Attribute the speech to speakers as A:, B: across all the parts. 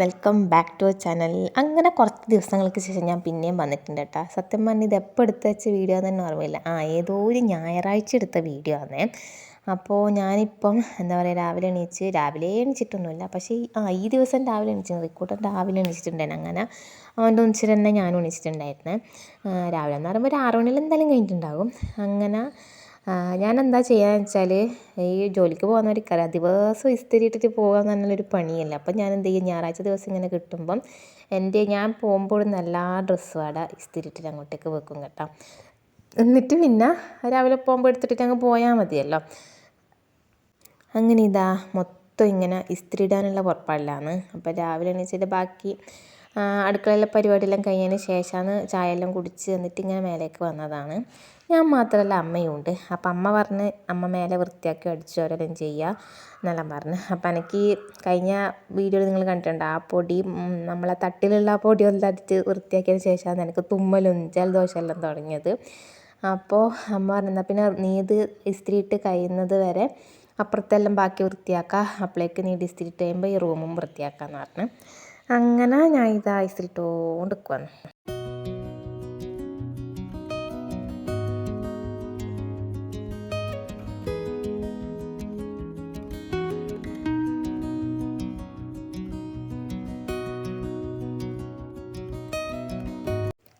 A: Welcome back to channel അങ്ങനെ കുറച്ച് ദിവസങ്ങൾക്ക് ശേഷം ഞാൻ പിന്നെയും വന്നിട്ടുണ്ട് കേട്ടോ. സത്യം പറഞ്ഞാൽ ഇത് എപ്പോൾ എടുത്ത് വെച്ച വീഡിയോ തന്നെ ഓർമ്മയില്ല. ആ ഏതോ ഒരു ഞായറാഴ്ച എടുത്ത വീഡിയോ ആണേ. അപ്പോൾ ഞാനിപ്പം എന്താ പറയുക രാവിലെ എണീച്ച് രാവിലെ എണീച്ചിട്ടൊന്നുമില്ല. പക്ഷേ ആ ഈ ദിവസം രാവിലെ എണീച്ചു റിക്കൂട്ടൻ രാവിലെ എണീച്ചിട്ടുണ്ടായിരുന്നു അങ്ങനെ. അവന്റെ ഒന്നിച്ചു തന്നെ ഞാനും എണീച്ചിട്ടുണ്ടായിരുന്നു. രാവിലെ എന്ന് പറയുമ്പോൾ ഒരു ആറ് മണിയിൽ എന്തായാലും കഴിഞ്ഞിട്ടുണ്ടാകും. അങ്ങനെ ഞാൻ എന്താ ചെയ്യാന്ന് വെച്ചാൽ ഈ ജോലിക്ക് പോകുന്നവർക്കറിയാം ദിവസം ഇസ്തിരി ഇട്ടിട്ട് പോകുക എന്ന് പറഞ്ഞാൽ ഒരു പണിയല്ല. അപ്പം ഞാൻ എന്ത് ചെയ്യും ഞായറാഴ്ച ദിവസം ഇങ്ങനെ കിട്ടുമ്പം എന്റെ ഞാൻ പോകുമ്പോഴും എല്ലാ ഡ്രസ്സും അവിടെ ഇസ്തിരി ഇട്ടിട്ട് അങ്ങോട്ടേക്ക് വെക്കും കേട്ടോ. എന്നിട്ട് പിന്നെ രാവിലെ പോകുമ്പോൾ എടുത്തിട്ട് അങ്ങ് പോയാൽ മതിയല്ലോ. അങ്ങനെ ഇതാ മൊത്തം ഇങ്ങനെ ഇസ്തിരി ഇടാനുള്ള പുറപ്പാടിലാണ്. അപ്പോൾ രാവിലെ എണീച്ചിട്ട് ബാക്കി അടുക്കളയിലെ പരിപാടിയെല്ലാം കഴിഞ്ഞതിന് ശേഷമാണ് ചായ എല്ലാം കുടിച്ച് എന്നിട്ട് ഇങ്ങനെ മേലേക്ക് വന്നതാണ്. ഞാൻ മാത്രമല്ല അമ്മയും ഉണ്ട്. അപ്പം അമ്മ പറഞ്ഞ് അമ്മ മേലെ വൃത്തിയാക്കി അടിച്ചു ഓരോരം ചെയ്യുക എന്നെല്ലാം പറഞ്ഞ്. അപ്പം എനിക്ക് കഴിഞ്ഞ വീഡിയോയിൽ നിങ്ങൾ കണ്ടിട്ടുണ്ട് ആ പൊടി നമ്മളെ തട്ടിലുള്ള ആ പൊടിയെല്ലാം അടിച്ച് വൃത്തിയാക്കിയതിന് ശേഷമാണ് എനിക്ക് തുമ്മലും ജലദോഷമെല്ലാം തുടങ്ങിയത്. അപ്പോൾ അമ്മ പറഞ്ഞാൽ പിന്നെ നീ ഇത് ഇസ്തിരി ഇട്ട് കഴിയുന്നത് വരെ അപ്പുറത്തെല്ലാം ബാക്കി വൃത്തിയാക്കുക അപ്പോഴേക്ക് നീ ഇസ്തിരി ഇട്ട് കഴിയുമ്പോൾ ഈ റൂമും വൃത്തിയാക്കാമെന്ന് പറഞ്ഞു. അങ്ങനെ ഞാൻ ഇത് ഐസിലിട്ടോണ്ട് വന്നു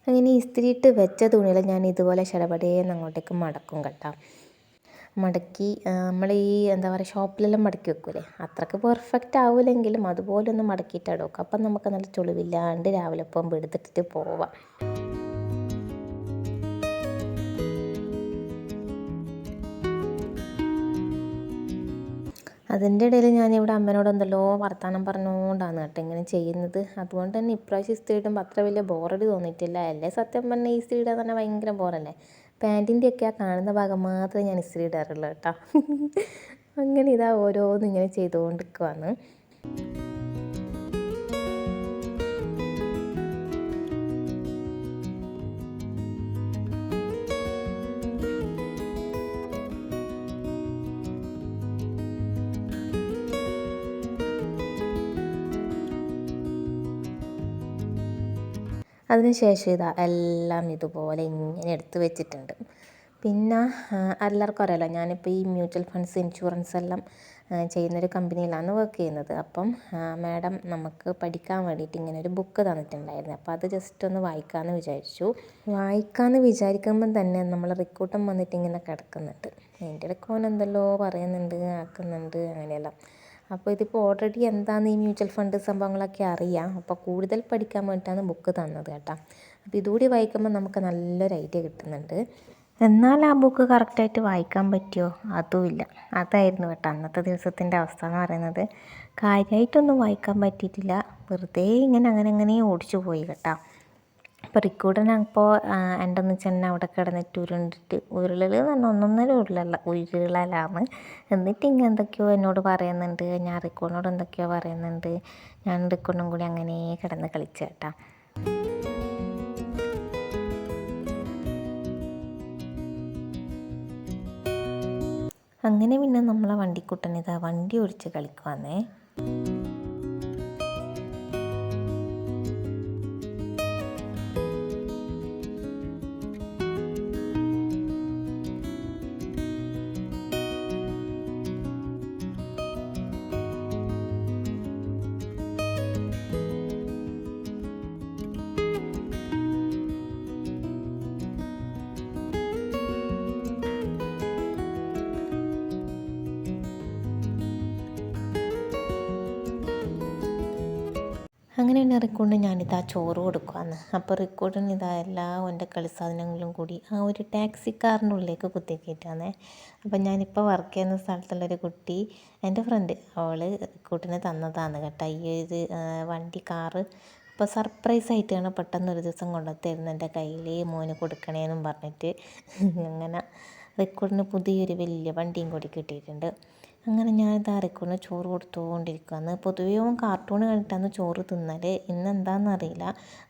A: അങ്ങനെ ഇസ്തിരിയിട്ട് വെച്ച തുണികൾ ഞാൻ ഇതുപോലെ ശടപടേന്ന് അങ്ങോട്ടേക്ക് മടക്കും കേട്ടോ. മടക്കി നമ്മൾ ഈ എന്താ പറയുക ഷോപ്പിലെല്ലാം മടക്കി വെക്കൂലേ? അത്രയ്ക്ക് പെർഫെക്റ്റ് ആവില്ലെങ്കിലും അതുപോലെ ഒന്ന് മടക്കിയിട്ടാണ് വെക്കുക അപ്പം നമുക്ക് നല്ല ചുളിവില്ലാണ്ട് രാവിലെ പോകുമ്പോൾ എടുത്തിട്ടിട്ട് പോവാം. അതിന്റെ ഇടയിൽ ഞാനിവിടെ അമ്മനോട് എന്തല്ലോ വർത്തമാനം പറഞ്ഞുകൊണ്ടാണ് കേട്ടോ ഇങ്ങനെ ചെയ്യുന്നത്. അതുകൊണ്ട് തന്നെ ഇപ്രാവശ്യം ഇസ്തിരി ഇടുമ്പോൾ അത്ര വലിയ ബോറടി തോന്നിയിട്ടില്ല. അല്ലേ സത്യം പറഞ്ഞാൽ ഈ സ്ത്രീ ഇടാൻ തന്നെ ഭയങ്കര ബോറല്ലേ പാന്റിന്റെ ഒക്കെ ആ കാണുന്ന ഭാഗം മാത്രമേ ഞാൻ ഇസ്തിരി ഇടാറുള്ളൂ കേട്ടോ. അങ്ങനെ ഇതാ ഓരോന്നും ഇങ്ങനെ ചെയ്തുകൊണ്ടിരിക്കുവാണ്. അതിനുശേഷം ഇതാ എല്ലാം ഇതുപോലെ ഇങ്ങനെ എടുത്ത് വെച്ചിട്ടുണ്ട്. പിന്നെ എല്ലാവർക്കും അറിയാലോ ഞാനിപ്പോൾ ഈ മ്യൂച്വൽ ഫണ്ട്സ് ഇൻഷുറൻസ് എല്ലാം ചെയ്യുന്നൊരു കമ്പനിയിലാണ് വർക്ക് ചെയ്യുന്നത്. അപ്പം മാഡം നമുക്ക് പഠിക്കാൻ വേണ്ടിയിട്ട് ഇങ്ങനെ ഒരു ബുക്ക് തന്നിട്ടുണ്ടായിരുന്നു. അപ്പോൾ അത് ജസ്റ്റ് ഒന്ന് വായിക്കാമെന്ന് വിചാരിച്ചു. വായിക്കാമെന്ന് വിചാരിക്കുമ്പം തന്നെ നമ്മൾ റിക്കൂട്ടം വന്നിട്ട് ഇങ്ങനെ കിടക്കുന്നുണ്ട്. എന്റെ ഇടയ്ക്ക് എന്തെല്ലോ പറയുന്നുണ്ട് ആക്കുന്നുണ്ട് അങ്ങനെയെല്ലാം. അപ്പോൾ ഇതിപ്പോൾ ഓൾറെഡി എന്താണെന്ന് ഈ മ്യൂച്വൽ ഫണ്ട് സംഭവങ്ങളൊക്കെ അറിയാം. അപ്പോൾ കൂടുതൽ പഠിക്കാൻ വേണ്ടിയിട്ടാണ് ബുക്ക് തന്നത് കേട്ടോ. അപ്പോൾ ഇതുകൂടി വായിക്കുമ്പോൾ നമുക്ക് നല്ലൊരു ഐഡിയ കിട്ടുന്നുണ്ട്. എന്നാൽ ആ ബുക്ക് കറക്റ്റായിട്ട് വായിക്കാൻ പറ്റുമോ അതുമില്ല അതായിരുന്നു കേട്ടോ അന്നത്തെ ദിവസത്തിന്റെ അവസ്ഥ എന്ന് പറയുന്നത്. കാര്യമായിട്ടൊന്നും വായിക്കാൻ പറ്റിയിട്ടില്ല. വെറുതെ ഇങ്ങനെ അങ്ങനെ അങ്ങനെ ഓടിച്ചു പോയി കേട്ടോ. അപ്പോൾ റിക്കോർഡൻ അപ്പോൾ എന്റെ ഒന്ന് ചെന്ന അവിടെ കിടന്നിട്ട് ഉരുണ്ടിട്ട് ഉരുളൽ പറഞ്ഞാൽ ഒന്നൊന്നര ഉരുളല്ല ഉരുളലാണ്. എന്നിട്ട് ഇങ്ങനെ എന്തൊക്കെയോ എന്നോട് പറയുന്നുണ്ട് ഞാൻ റിക്കോർഡിനോട് എന്തൊക്കെയോ പറയുന്നുണ്ട്. ഞാൻ റിക്കോർഡും കൂടി അങ്ങനെ കിടന്ന് കളിച്ചേട്ടാ അങ്ങനെ പിന്നെ നമ്മളെ വണ്ടിക്കുട്ടൻ ഇതാ വണ്ടി ഓടിച്ച് കളിക്കുവാന്നേ. അങ്ങനെ തന്നെ റിക്കോർഡിന് ഞാനിതാ ചോറ് കൊടുക്കുവാന്ന്. അപ്പോൾ റിക്കോർഡിന് ഇതാ എല്ലാ എന്റെ കളി സാധനങ്ങളും കൂടി ആ ഒരു ടാക്സി കാറിന്റെ ഉള്ളിലേക്ക് കുത്തിക്കിട്ടാന്നേ അപ്പം ഞാനിപ്പോൾ വർക്ക് ചെയ്യുന്ന സ്ഥലത്തുള്ളൊരു കുട്ടി എന്റെ ഫ്രണ്ട് അവൾ റിക്കോർഡിന് തന്നതാണ് കേട്ടോ. ഈ ഒരു വണ്ടി കാറ് അപ്പോൾ സർപ്രൈസ് ആയിട്ടാണ് പെട്ടെന്ന് ഒരു ദിവസം കൊണ്ടുത്തരുന്നത് എന്റെ കയ്യിൽ മോന് കൊടുക്കണേന്നും പറഞ്ഞിട്ട്. അങ്ങനെ റിക്കോർഡിന് പുതിയൊരു വലിയ വണ്ടിയും കൂടി കിട്ടിയിട്ടുണ്ട്. അങ്ങനെ ഞാൻ ഇതാ റിക്കുവിന് ചോറ് കൊടുത്തുകൊണ്ടിരിക്കുകയാണ് പൊതുവേ അവൻ കാർട്ടൂൺ കണ്ടിട്ടാണ് ചോറ് തിന്നൽ ഇന്ന് എന്താണെന്ന് അറിയില്ല.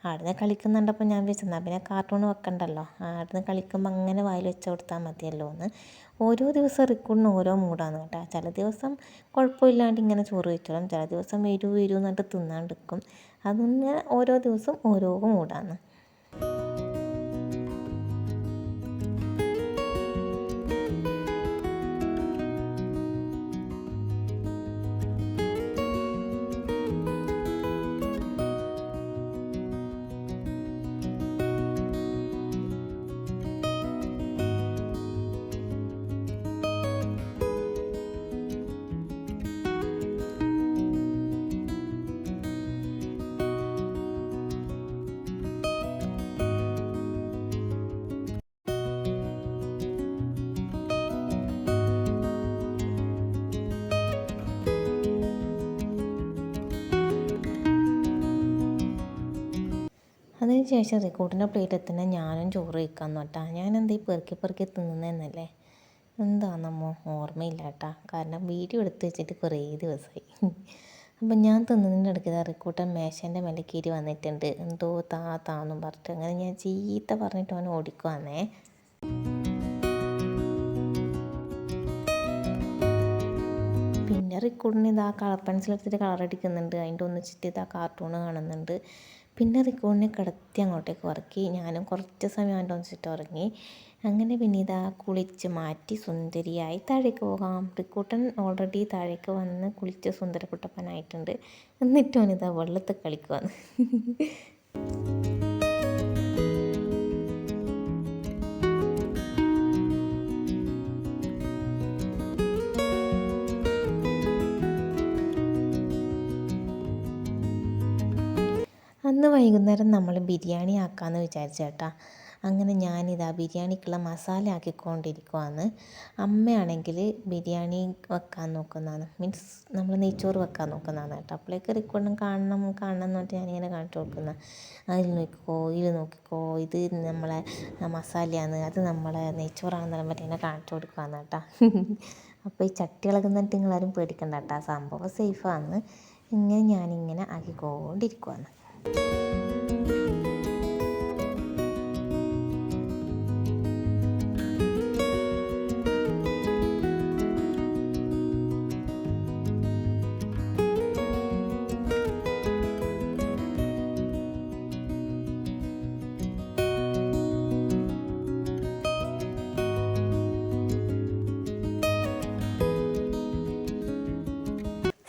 A: ആടുന്ന് കളിക്കുന്നുണ്ടപ്പോൾ ഞാൻ വിചാരിച്ചെന്നാൽ പിന്നെ കാർട്ടൂൺ വെക്കണ്ടല്ലോ. ആടുന്ന് കളിക്കുമ്പോൾ അങ്ങനെ വായിൽ വെച്ച് കൊടുത്താൽ മതിയല്ലോ എന്ന്. ഓരോ ദിവസം റിക്കുവിന് ഓരോ മൂടാണ് കേട്ടോ. ചില ദിവസം കുഴപ്പമില്ലാണ്ട് ഇങ്ങനെ ചോറ് വെച്ചോളും ചില ദിവസം വരൂ വരൂ എന്നിട്ട് തിന്നാണ്ടിരിക്കും. അതിങ്ങനെ ഓരോ ദിവസം ഓരോ മൂടാണ് അതിന് ശേഷം റിക്കൂട്ടിന്റെ പ്ലേറ്റിൽ തന്നെ ഞാനും ചോറ് കേട്ടാ ഞാൻ എന്താ ഈ പെറുക്കി പെറുക്കി തിന്നുന്നതെന്നല്ലേ എന്താണെന്നമ്മോ ഓർമ്മയില്ല കേട്ടാ കാരണം വീഡിയോ എടുത്ത് വെച്ചിട്ട് കുറേ ദിവസമായി അപ്പം ഞാൻ തിന്നതിന്റെ ഇടയ്ക്ക് റിക്കൂട്ടൻ മേശേന്റെ മേലെ കീരി വന്നിട്ടുണ്ട്. എന്തോ താ താന്നും പറഞ്ഞിട്ട്. അങ്ങനെ ഞാൻ ചീത്ത പറഞ്ഞിട്ട് അവൻ ഓടിക്കുവാന്നേ. പിന്നെ റിക്കൂട്ടിന് ഇതാ കളർ പെൻസിൽ എടുത്തിട്ട് കളർ അടിക്കുന്നുണ്ട് അതിന്റെ ഒന്നിച്ചിട്ട് ഇതാ കാർട്ടൂൺ കാണുന്നുണ്ട്. പിന്നെ റിക്കോർഡിനെ കിടത്തി അങ്ങോട്ടേക്ക് ഉറക്കി ഞാനും കുറച്ച് സമയം അവന്റെ ഒന്നിച്ചിട്ട് ഉറങ്ങി. അങ്ങനെ പിന്നെ ഇതാ കുളിച്ച് മാറ്റി സുന്ദരിയായി താഴേക്ക് പോകാം. റിക്കൂട്ടൻ ഓൾറെഡി താഴേക്ക് വന്ന് കുളിച്ച് സുന്ദരപ്പെട്ടപ്പനായിട്ടുണ്ട് എന്നിട്ടും ഇതാ വെള്ളത്തിൽ കളിക്കുവാന്ന്. അന്ന് വൈകുന്നേരം നമ്മൾ ബിരിയാണി ആക്കാമെന്ന് വിചാരിച്ചേട്ടാ അങ്ങനെ ഞാനിതാ ബിരിയാണിക്കുള്ള മസാല ആക്കിക്കൊണ്ടിരിക്കുവാണ് അമ്മയാണെങ്കിൽ ബിരിയാണി വെക്കാൻ നോക്കുന്നതാണ്. മീൻസ് നമ്മൾ നെയ്ച്ചോറ് വെക്കാൻ നോക്കുന്നതാണ് കേട്ടോ. അപ്പോഴേക്ക് റിക്കോർഡും കാണണം കാണണം എന്ന് പറഞ്ഞിട്ട് ഞാനിങ്ങനെ കാണിച്ചു കൊടുക്കുന്ന. അതിൽ നോക്കിക്കോ ഇതിൽ നോക്കിക്കോ ഇത് നമ്മളെ മസാലയാണ് അത് നമ്മളെ നെയ്ച്ചോറാണെന്ന് പറ്റി ഇങ്ങനെ കാണിച്ചു കൊടുക്കുകയാണ് കേട്ടോ. അപ്പോൾ ഈ ചട്ടി ഇളകുന്നിട്ട് നിങ്ങളാരും പേടിക്കണ്ട കേട്ടോ. സംഭവം സേഫാണ് ഇങ്ങനെ ഞാനിങ്ങനെ ആക്കിക്കൊണ്ടിരിക്കുവാണ് Música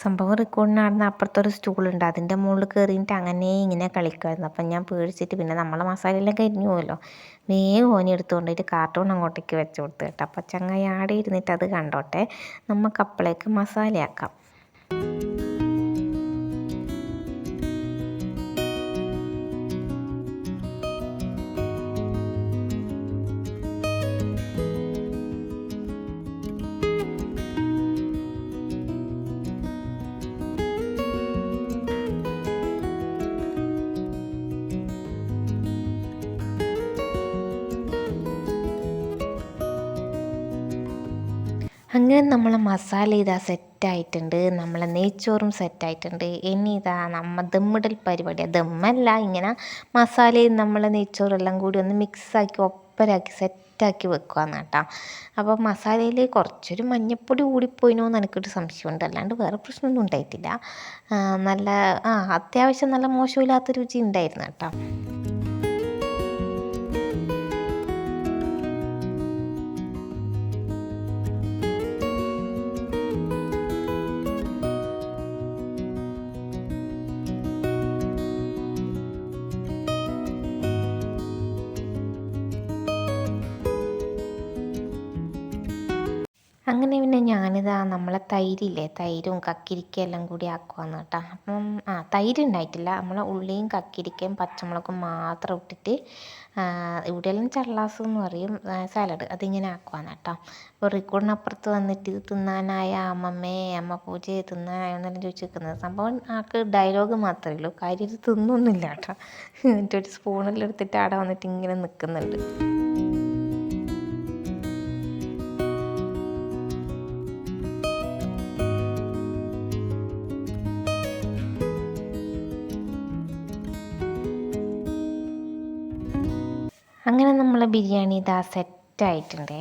A: സംഭവം റെക്കോർഡിന് നടന്ന അപ്പുറത്തൊരു സ്റ്റൂളുണ്ട് അതിന്റെ മുകളിൽ കയറിയിട്ട് അങ്ങനെ ഇങ്ങനെ കളിക്കുമായിരുന്നു അപ്പം ഞാൻ പേടിച്ചിട്ട് പിന്നെ നമ്മളെ മസാലയെല്ലാം കരിഞ്ഞു പോകുമല്ലോ വേഗം ഓനി എടുത്തുകൊണ്ടിട്ട് കാർട്ടൂൺ അങ്ങോട്ടേക്ക് വെച്ച് കൊടുത്തു കേട്ടോ. അപ്പം ചങ്ങായി ആടെ ഇരുന്നിട്ട് അത് കണ്ടോട്ടെ. നമുക്ക് മസാലയാക്കാം. അങ്ങനെ നമ്മൾ മസാല ഇതാ സെറ്റായിട്ടുണ്ട് നമ്മളെ നെയ്ച്ചോറും സെറ്റായിട്ടുണ്ട് ഇനി ഇതാ നമ്മ ദമ്മിടൽ പരിപാടിയാണ് ദമ്മല്ല ഇങ്ങനെ മസാലയും നമ്മളെ നെയ്ച്ചോറെല്ലാം കൂടി ഒന്ന് മിക്സാക്കി ഒപ്പരാക്കി സെറ്റാക്കി വെക്കുകയെന്ന് കേട്ടോ അപ്പോൾ മസാലയിൽ കുറച്ചൊരു മഞ്ഞപ്പൊടി കൂടിപ്പോയിനോ എന്ന് എനിക്കൊരു സംശയമുണ്ട്. അല്ലാണ്ട് വേറെ പ്രശ്നമൊന്നും ഉണ്ടായിട്ടില്ല. നല്ല ആ അത്യാവശ്യം നല്ല മോശമില്ലാത്ത രുചി ഉണ്ടായിരുന്നു കേട്ടോ അങ്ങനെ പിന്നെ ഞാനിതാ നമ്മളെ തൈരില്ലേ തൈരും കക്കിരിക്കയും എല്ലാം കൂടി ആക്കുവാന്ന് കേട്ടോ. അപ്പം ആ തൈര് ഉണ്ടായിട്ടില്ല നമ്മളെ ഉള്ളിയും കക്കിരിക്കയും പച്ചമുളകും മാത്രം ഇട്ടിട്ട് ഇവിടെയെല്ലാം ചള്ളാസ് എന്ന് പറയും സാലഡ് അതിങ്ങനെ ആക്കുവാന്ന് കേട്ടോ. അപ്പോൾ റിക്കോർഡിനപ്പുറത്ത് വന്നിട്ട് ഇത് തിന്നാനായ അമ്മമ്മേ അമ്മ പൂജ തിന്നാനായോ എന്നെല്ലാം ചോദിച്ച് നിൽക്കുന്നത് സംഭവം ആൾക്ക് ഡയലോഗ് മാത്രമേ ഉള്ളൂ. കാര്യം ഇത് തിന്നൊന്നുമില്ല കേട്ടോ. എന്നിട്ടൊരു സ്പൂണെല്ലാം എടുത്തിട്ട് അവിടെ വന്നിട്ട് ഇങ്ങനെ നിൽക്കുന്നുണ്ട്. നമ്മളെ ബിരിയാണി ഇതാ സെറ്റായിട്ടുണ്ടേ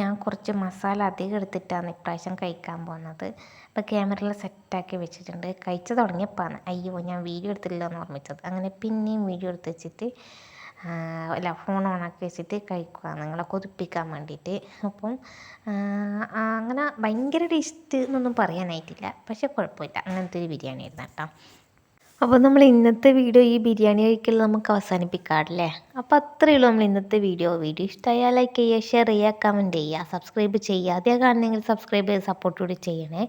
A: ഞാൻ കുറച്ച് മസാല അധികം എടുത്തിട്ടാണ് ഇപ്രാവശ്യം കഴിക്കാൻ പോകുന്നത്. അപ്പോൾ ക്യാമറയിൽ സെറ്റാക്കി വെച്ചിട്ടുണ്ട്. കഴിച്ചു തുടങ്ങിയപ്പോൾ അയ്യോ ഞാൻ വീഡിയോ എടുത്തില്ല എന്ന് ഓർമ്മിച്ചത്. അങ്ങനെ പിന്നെയും വീഡിയോ എടുത്ത് വെച്ചിട്ട് അല്ല ഫോൺ ഓണാക്കി വെച്ചിട്ട് കഴിക്കുക നിങ്ങളെ കൊതിപ്പിക്കാൻ വേണ്ടിയിട്ട്. അപ്പം അങ്ങനെ ഭയങ്കര ടേസ്റ്റ് എന്നൊന്നും പറയാനായിട്ടില്ല. പക്ഷേ കുഴപ്പമില്ല. അങ്ങനത്തെ ഒരു ബിരിയാണി ആയിരുന്നു കേട്ടോ. അപ്പോൾ നമ്മൾ ഇന്നത്തെ വീഡിയോ ഈ ബിരിയാണി കഴിക്കൽ നമുക്ക് അവസാനിപ്പിക്കാറില്ലേ? അപ്പോൾ അത്രയേ ഉള്ളൂ നമ്മൾ ഇന്നത്തെ വീഡിയോ. വീഡിയോ ഇഷ്ടമായാൽ ലൈക്ക് ചെയ്യുക ഷെയർ ചെയ്യുക കമന്റ് ചെയ്യുക. സബ്സ്ക്രൈബ് ചെയ്യുക. അതേ കാണണമെങ്കിൽ സബ്സ്ക്രൈബ് ചെയ്ത് സപ്പോർട്ട് കൂടി ചെയ്യണേ.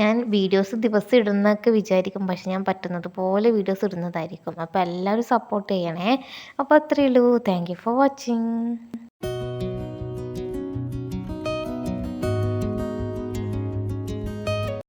A: ഞാൻ വീഡിയോസ് ദിവസം ഇടുന്നൊക്കെ വിചാരിക്കും. പക്ഷെ ഞാൻ പറ്റുന്നത് പോലെ വീഡിയോസ് ഇടുന്നതായിരിക്കും. അപ്പോൾ എല്ലാവരും സപ്പോർട്ട് ചെയ്യണേ. അപ്പോൾ അത്രയേ ഉള്ളൂ. Thank for watching